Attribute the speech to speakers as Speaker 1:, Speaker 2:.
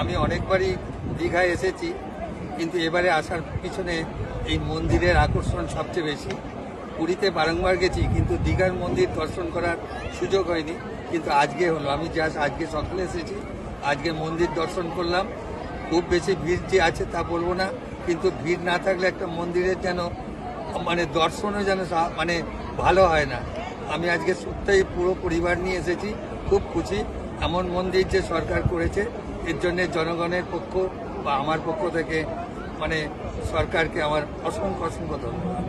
Speaker 1: আমি অনেকবারই দীঘায় এসেছি, কিন্তু এবারে আসার পিছনে এই মন্দিরের আকর্ষণ সবচেয়ে বেশি। পুরীতে বারংবার গেছি, কিন্তু দীঘার মন্দির দর্শন করার সুযোগ হয়নি। কিন্তু আজকে হলো, আমি জাস্ট আজকে সকালে এসেছি, আজকে মন্দির দর্শন করলাম। খুব বেশি ভিড় যে আছে তা বলব না, কিন্তু ভিড় না থাকলে একটা মন্দিরের যেন মানে দর্শনও যেন মানে ভালো হয় না। আমি আজকে সত্যিই পুরো পরিবার নিয়ে এসেছি, খুব খুশি। এমন মন্দির যে সরকার করেছে, এর জন্য জনগণের পক্ষ বা আমার পক্ষ থেকে মানে সরকারকে আমার অসংখ্য অসংখ্য ধন্যবাদ।